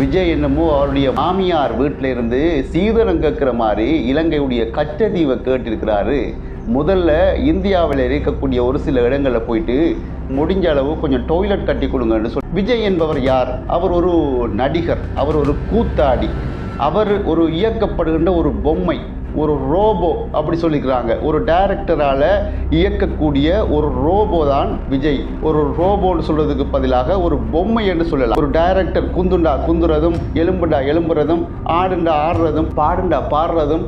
விஜய் என்னமோ அவருடைய மாமியார் வீட்டில் இருந்து சீதனம் கேட்குற மாதிரி இலங்கையுடைய கச்சதீவை கேட்டிருக்கிறாரு. முதல்ல இந்தியாவில் இருக்கக்கூடிய ஒரு சில இடங்களில் போயிட்டு முடிஞ்ச அளவு கொஞ்சம் டாய்லெட் கட்டி கொடுங்கன்னு சொல்லி விஜய் என்பவர் யார்? அவர் ஒரு நடிகர் அவர் ஒரு கூத்தாடி. அவர் ஒரு இயக்கப்படுகின்ற ஒரு பொம்மை. ஒரு ரோபோ அப்படி சொல்லிக்கிறாங்க. ஒரு டைரக்டரால் இயக்கக்கூடிய ஒரு ரோபோ தான் விஜய். ஒரு ரோபோன்னு சொல்கிறதுக்கு பதிலாக ஒரு பொம்மை என்று சொல்லலாம். ஒரு டைரக்டர் குந்துண்டா குந்துறதும் எலும்புண்டா எலும்புறதும் ஆடுண்டா ஆடுறதும் பாடுண்டா பாடுறதும்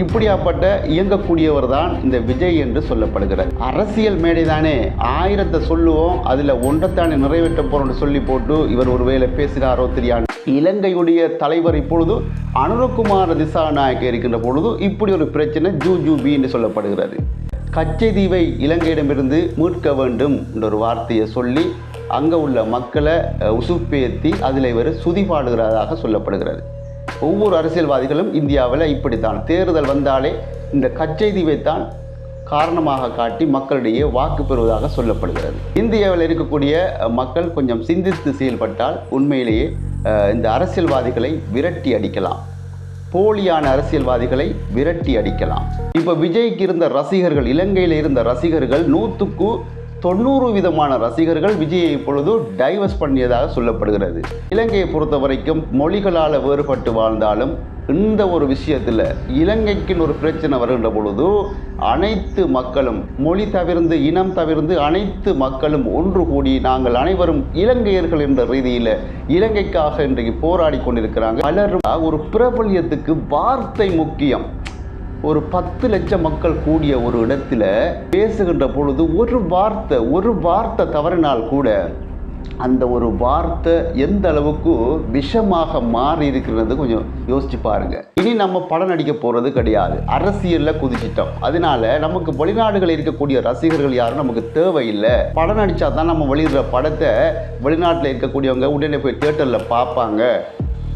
இப்படியாப்பட்ட இயங்கக்கூடியவர் தான் இந்த விஜய் என்று சொல்லப்படுகிறார். அரசியல் மேடை தானே ஆயிரத்தை சொல்லுவோம் அதில் ஒன்றைத்தானே நிறைவேற்ற போறோம்னு சொல்லி போட்டு இவர் ஒருவேளை பேசுகிறாரோ தெரியாது. இலங்கையுடைய தலைவர் இப்பொழுது அனுரகுமார் திசாநாயக்க இருக்கின்ற பொழுது இப்படி ஒரு பிரச்சனை ஜூ ஜூ பி என்று சொல்லப்படுகிறது. கச்சை தீவை இலங்கையிடமிருந்து மீட்க வேண்டும் என்ற ஒரு வார்த்தையை சொல்லி அங்கே உள்ள மக்களை உசுப்பேத்தி அதில் இவர் சுதி பாடுகிறதாக சொல்லப்படுகிறது. ஒவ்வொரு அரசியல்வாதிகளும் இந்தியாவில் இப்படித்தான். தேர்தல் வந்தாலே இந்த கச்செய்திவைத்தான் காரணமாக காட்டி மக்களிடையே வாக்கு பெறுவதாக சொல்லப்படுகிறது. இந்தியாவில் இருக்கக்கூடிய மக்கள் கொஞ்சம் சிந்தித்து செயல்பட்டால் உண்மையிலேயே இந்த அரசியல்வாதிகளை விரட்டி அடிக்கலாம். போலியான அரசியல்வாதிகளை விரட்டி அடிக்கலாம். இப்போ விஜய்க்கு இருந்த ரசிகர்கள் இலங்கையில் இருந்த ரசிகர்கள் நூற்றுக்கு தொண்ணூறு விதமான ரசிகர்கள் விஜயை இப்பொழுது டைவர்ஸ் பண்ணியதாக சொல்லப்படுகிறது. இலங்கையை பொறுத்த வரைக்கும் மொழிகளால் வேறுபட்டு வாழ்ந்தாலும் இந்த ஒரு விஷயத்தில் இலங்கைக்குன்னு ஒரு பிரச்சனை வருகின்ற பொழுது அனைத்து மக்களும் மொழி தவிர்ந்து இனம் தவிர்ந்து அனைத்து மக்களும் ஒன்று கூடி நாங்கள் அனைவரும் இலங்கையர்கள் என்ற ரீதியில் இலங்கைக்காக இன்றைக்கு போராடி கொண்டிருக்கிறாங்க. பலரும் ஒரு பிரபல்யத்துக்கு வார்த்தை முக்கியம். ஒரு பத்து லட்சம் மக்கள் கூடிய ஒரு இடத்துல பேசுகின்ற பொழுது ஒரு வார்த்தை ஒரு வார்த்தை தவறினால் கூட அந்த ஒரு வார்த்தை எந்த அளவுக்கு விஷமாக மாறி இருக்கிறது கொஞ்சம் யோசிச்சு பாருங்க. இனி நம்ம படம் நடிக்க போறது கிடையாது. அரசியல்ல குதிச்சிட்டோம். அதனால நமக்கு வெளிநாடுகளில் இருக்கக்கூடிய ரசிகர்கள் யாரும் நமக்கு தேவையில்லை. படம் நடிச்சா தான் நம்ம வெளியிடுற படத்தை வெளிநாட்டில் இருக்கக்கூடியவங்க உடனே போய் தேட்டரில் பார்ப்பாங்க.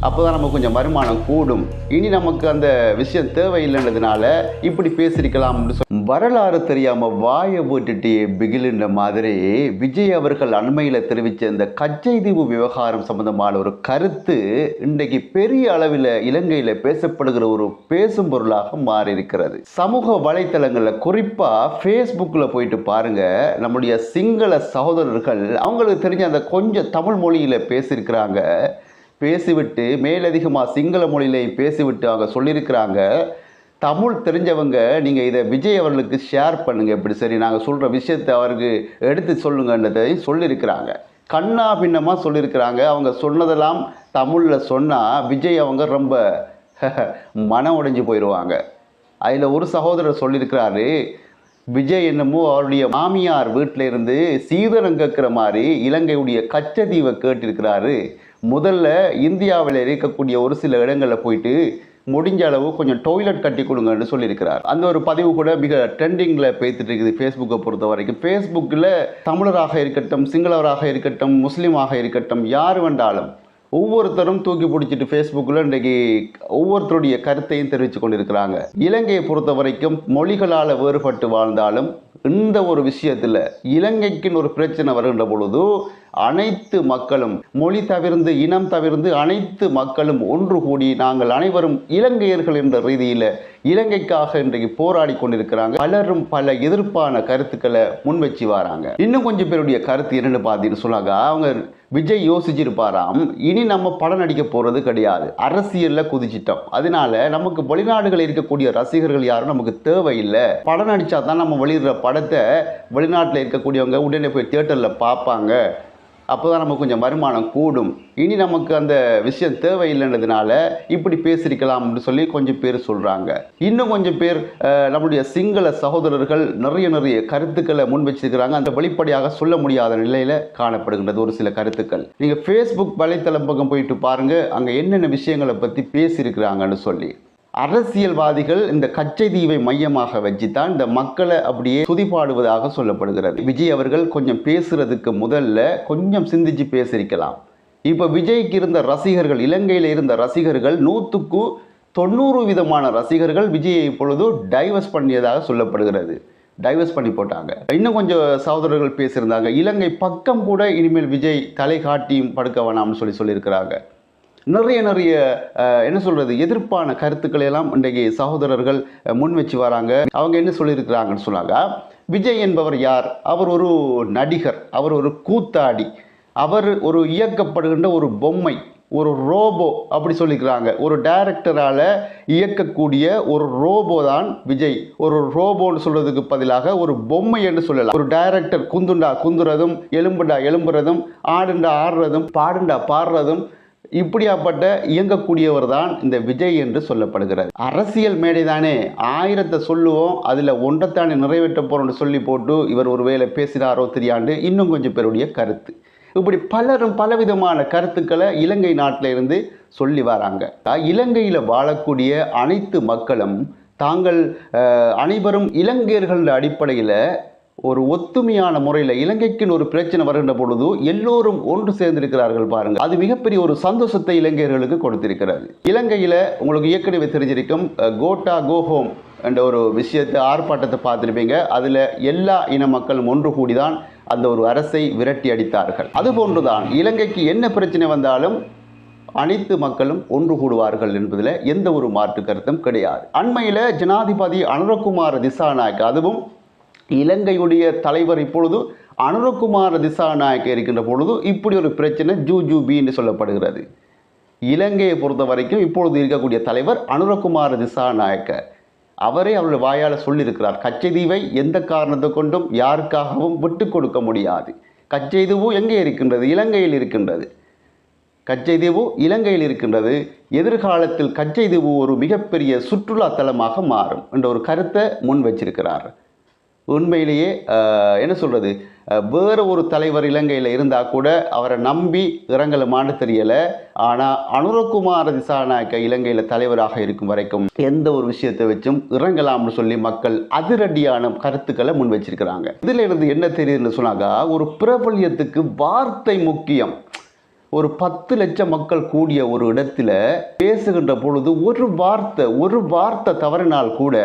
அப்போ தான் நமக்கு கொஞ்சம் வருமானம் கூடும். இனி நமக்கு அந்த விஷயம் தேவையில்லைன்றதுனால இப்படி பேசியிருக்கலாம் சொல்லி வரலாறு தெரியாமல் வாயை போட்டுட்டு பிகிலுன்ற மாதிரி விஜய் அவர்கள் அண்மையில் தெரிவித்த இந்த கச்சைதீவு விவகாரம் சம்பந்தமான ஒரு கருத்து இன்றைக்கு பெரிய அளவில் இலங்கையில் பேசப்படுகிற ஒரு பேசும் பொருளாக மாறி இருக்கிறது சமூக வலைத்தளங்களில் குறிப்பாக ஃபேஸ்புக்கில் போயிட்டு பாருங்கள் நம்முடைய சிங்கள சகோதரர்கள் அவங்களுக்கு தெரிஞ்ச அந்த கொஞ்சம் தமிழ் மொழியில் பேசியிருக்கிறாங்க. பேசிவிட்டு மேலதிகமாக சிங்கள மொழியிலையும் பேசிவிட்டு அவங்க சொல்லியிருக்கிறாங்க. தமிழ் தெரிஞ்சவங்க நீங்கள் இதை விஜய் அவர்களுக்கு ஷேர் பண்ணுங்கள் இப்படி சரி நாங்கள் சொல்கிற விஷயத்தை அவருக்கு எடுத்து சொல்லுங்கன்றதையும் சொல்லியிருக்கிறாங்க. கண்ணா பின்னமாக சொல்லியிருக்கிறாங்க. அவங்க சொன்னதெல்லாம் தமிழில் சொன்னால் விஜய் அவங்க ரொம்ப மனம் உடைஞ்சு போயிடுவாங்க அதில் ஒரு சகோதரர் சொல்லியிருக்கிறாரு விஜய் என்னமோ அவருடைய மாமியார் வீட்டில் இருந்து சீதனம் கேட்குற மாதிரி இலங்கையுடைய கச்சதீவை கேட்டிருக்கிறாரு. முதல்ல இந்தியாவில் இருக்கக்கூடிய ஒரு சில இடங்களில் போயிட்டு முடிஞ்ச அளவு கொஞ்சம் டாய்லெட் கட்டி கொடுங்கன்னு சொல்லியிருக்கிறார். அந்த ஒரு பதிவு கூட மிக ட்ரெண்டிங்கில் பேசிட்டு இருக்குது ஃபேஸ்புக்கை பொறுத்த வரைக்கும். ஃபேஸ்புக்கில் தமிழராக இருக்கட்டும் சிங்களவராக இருக்கட்டும் முஸ்லீமாக இருக்கட்டும் யார் வேண்டாலும் ஒவ்வொருத்தரும் தூக்கி பிடிச்சிட்டு ஃபேஸ்புக்கில் இன்றைக்கு ஒவ்வொருத்தருடைய கருத்தையும் தெரிவித்து கொண்டிருக்கிறாங்க. இலங்கையை பொறுத்த வரைக்கும் மொழிகளால் வேறுபட்டு வாழ்ந்தாலும் இந்த ஒரு விஷயத்தில் இலங்கைக்குன்னு ஒரு பிரச்சனை வருகின்ற பொழுது அனைத்து மக்களும் மொழி தவிர்ந்து இனம் தவிர்ந்து அனைத்து மக்களும் ஒன்று கூடி நாங்கள் அனைவரும் இலங்கையர்கள் என்ற ரீதியில் இலங்கைக்காக இன்றைக்கு போராடி கொண்டிருக்கிறாங்க. பலரும் பல எதிர்ப்பான கருத்துக்களை முன்வச்சு வராங்க. இன்னும் கொஞ்சம் பேருடைய கருத்து என்னென்னு பார்த்தீங்கன்னு சொன்னாங்க அவங்க விஜய் யோசிச்சிருப்பாராம் இனி நம்ம படம் நடிக்க போகிறது கிடையாது. அரசியலில் குதிச்சிட்டோம். அதனால நமக்கு வெளிநாடுகளில் இருக்கக்கூடிய ரசிகர்கள் யாரும் நமக்கு தேவையில்லை. படம் நடித்தா தான் நம்ம வெளியிடுற படத்தை வெளிநாட்டில் இருக்கக்கூடியவங்க உடனே போய் தியேட்டரில் பார்ப்பாங்க. அப்போ தான் நமக்கு கொஞ்சம் வருமானம் கூடும். இனி நமக்கு அந்த விஷயம் தேவையில்லைன்றதுனால இப்படி பேசியிருக்கலாம் அப்படின்னு சொல்லி கொஞ்சம் பேர் சொல்கிறாங்க இன்னும் கொஞ்சம் பேர் நம்முடைய சிங்கள சகோதரர்கள் நிறைய நிறைய கருத்துக்களை முன் வச்சிருக்கிறாங்க. அந்த வெளிப்படையாக சொல்ல முடியாத நிலையில் காணப்படுகின்றது ஒரு சில கருத்துக்கள். நீங்கள் ஃபேஸ்புக் வலைத்தளம் பக்கம் போயிட்டு பாருங்கள் அங்கே என்னென்ன விஷயங்களை பற்றி பேசியிருக்கிறாங்கன்னு சொல்லி. அரசியல்வாதிகள் இந்த கச்சை தீவை மையமாக வச்சு தான் இந்த மக்களை அப்படியே துதிப்பாடுவதாக சொல்லப்படுகிறது. விஜய் அவர்கள் கொஞ்சம் பேசுறதுக்கு முதல்ல கொஞ்சம் சிந்திச்சு பேசியிருக்கலாம் இப்போ விஜய்க்கு இருந்த ரசிகர்கள் இலங்கையில் இருந்த ரசிகர்கள் நூற்றுக்கு தொண்ணூறு விதமான ரசிகர்கள் விஜயை இப்பொழுது டைவர்ஸ் பண்ணியதாக சொல்லப்படுகிறது. டைவர்ஸ் பண்ணி போட்டாங்க. இன்னும் கொஞ்சம் சகோதரர்கள் பேசியிருந்தாங்க. இலங்கை பக்கம் கூட இனிமேல் விஜய் தலை காட்டியும் படுக்க வேணாம்னு சொல்லி சொல்லியிருக்கிறாங்க. நிறைய நிறைய என்ன சொல்கிறது எதிர்ப்பான கருத்துக்களை எல்லாம் இன்றைக்கு சகோதரர்கள் முன் வச்சு வராங்க. அவங்க என்ன சொல்லியிருக்கிறாங்கன்னு சொன்னாங்க விஜய் என்பவர் யார்? அவர் ஒரு நடிகர் அவர் ஒரு கூத்தாடி அவர் ஒரு இயக்கப்படுகின்ற ஒரு பொம்மை ஒரு ரோபோ அப்படி சொல்லிக்கிறாங்க. ஒரு டைரக்டரால் இயக்கக்கூடிய ஒரு ரோபோ தான் விஜய். ஒரு ரோபோன்னு சொல்கிறதுக்கு பதிலாக ஒரு பொம்மை என்று சொல்லலாம். ஒரு டைரக்டர் குந்துண்டா குந்துறதும் எலும்புண்டா எலும்புறதும் ஆடுண்டா ஆடுறதும் பாடுண்டா பாடுறதும் இப்படியாப்பட்ட இயங்கக்கூடியவர் தான் இந்த விஜய் என்று சொல்லப்படுகிறது அரசியல் மேடை தானே ஆயிரத்தை சொல்லுவோம் அதில் ஒன்றைத்தானே நிறைவேற்ற போறோம்னு சொல்லி போட்டு இவர் ஒருவேளை பேசினாரோ தெரியாண்டு இன்னும் கொஞ்சம் பேருடைய கருத்து. இப்படி பலரும் பலவிதமான கருத்துக்களை இலங்கை நாட்டில் இருந்து சொல்லி வராங்க. இலங்கையில் வாழக்கூடிய அனைத்து மக்களும் தாங்கள் அனைவரும் இலங்கையர்கள் அடிப்படையில் ஒரு ஒத்துமையான முறையில் இலங்கைக்குன்னு ஒரு பிரச்சனை வருகின்ற பொழுது எல்லோரும் ஒன்று சேர்ந்திருக்கிறார்கள் பாருங்க. அது மிகப்பெரிய ஒரு சந்தோஷத்தை இலங்கையர்களுக்கு கொடுத்திருக்கிறது. இலங்கையில் உங்களுக்கு ஏற்கனவே தெரிஞ்சிருக்கும் கோட்டா கோஹோம் என்ற ஒரு விஷயத்தை ஆர்ப்பாட்டத்தை பார்த்துருப்பீங்க. அதில் எல்லா இன மக்களும் ஒன்று கூடி தான் அந்த ஒரு அரசை விரட்டி அடித்தார்கள். அதுபோன்றுதான் இலங்கைக்கு என்ன பிரச்சனை வந்தாலும் அனைத்து மக்களும் ஒன்று கூடுவார்கள் என்பதில் எந்த ஒரு மாற்று கருத்தும் கிடையாது. அண்மையில் ஜனாதிபதி அனுரகுமார் திசாநாயக் அதுவும் இலங்கையுடைய தலைவர் இப்பொழுது அனுரகுமார் திசாநாயக்க இருக்கின்ற பொழுது இப்படி ஒரு பிரச்சனை ஜூ ஜூ பி என்று சொல்லப்படுகிறது. இலங்கையை பொறுத்த வரைக்கும் இப்பொழுது இருக்கக்கூடிய தலைவர் அனுரகுமார திசாநாயக்க. அவரே அவருடைய வாயால் சொல்லியிருக்கிறார் கச்சைதீவை எந்த காரணத்தை கொண்டும் யாருக்காகவும் விட்டு கொடுக்க முடியாது. கச்சைதீவு எங்கே இருக்கின்றது? இலங்கையில் இருக்கின்றது. கச்சைதீவு இலங்கையில் இருக்கின்றது. எதிர்காலத்தில் கச்சைதீவு ஒரு மிகப்பெரிய சுற்றுலா தலமாக மாறும் என்ற ஒரு கருத்தை முன் வச்சிருக்கிறார். உண்மையிலேயே என்ன சொல்கிறது வேறு ஒரு தலைவர் இலங்கையில் இருந்தால் கூட அவரை நம்பி இறங்கலுமான்னு தெரியலை. ஆனால் அனுரகுமார திசாநாயக்க இலங்கையில் தலைவராக இருக்கும் வரைக்கும் எந்த ஒரு விஷயத்தை வச்சும் இறங்கலாம்னு சொல்லி மக்கள் அதிரடியான கருத்துக்களை முன் வச்சிருக்கிறாங்க. இதில் இருந்து என்ன தெரியுதுன்னு சொன்னாக்கா ஒரு பிரபல்யத்துக்கு வார்த்தை முக்கியம். ஒரு பத்து லட்சம் மக்கள் கூடிய ஒரு இடத்துல பேசுகின்ற பொழுது ஒரு வார்த்தை ஒரு வார்த்தை தவறினால் கூட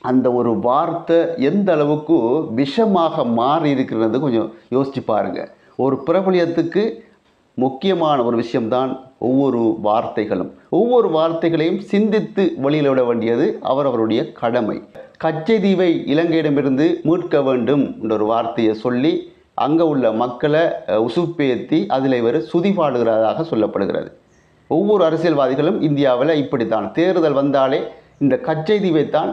அந்த ஒரு வார்த்தை எந்த அளவுக்கு விஷமாக மாறி இருக்கிறது கொஞ்சம் யோசித்து பாருங்கள் ஒரு பிரபலியத்துக்கு முக்கியமான ஒரு விஷயம்தான் ஒவ்வொரு வார்த்தைகளும். ஒவ்வொரு வார்த்தைகளையும் சிந்தித்து வெளியில் விட வேண்டியது அவர் அவருடைய கடமை கச்சைதீவை இலங்கையிடமிருந்து மீட்க வேண்டும் என்ற ஒரு வார்த்தையை சொல்லி அங்கே உள்ள மக்களை உசுப்பேத்தி அதில் இவர் சுதி பாடுகிறதாக சொல்லப்படுகிறது. ஒவ்வொரு அரசியல்வாதிகளும் இந்தியாவில் இப்படித்தான். தேர்தல் வந்தாலே இந்த கச்சைதீவைத்தான்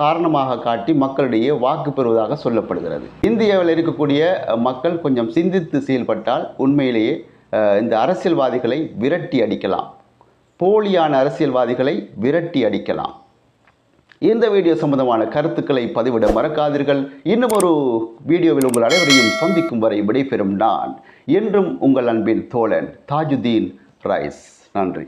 காரணமாக காட்டி மக்களிடையே வாக்கு பெறுவதாக சொல்லப்படுகிறது. இந்தியாவில் இருக்கக்கூடிய மக்கள் கொஞ்சம் சிந்தித்து செயல்பட்டால் உண்மையிலேயே இந்த அரசியல்வாதிகளை விரட்டி அடிக்கலாம். போலியான அரசியல்வாதிகளை விரட்டி அடிக்கலாம். இந்த வீடியோ சம்பந்தமான கருத்துக்களை பதிவிட மறக்காதீர்கள். இன்னும் ஒரு வீடியோவில் உங்கள் அனைவரையும் சந்திக்கும் வரை விடைபெறும் நான் என்றும் உங்கள் அன்பின் தோழன் தாஜுதீன் ரைஸ். நன்றி.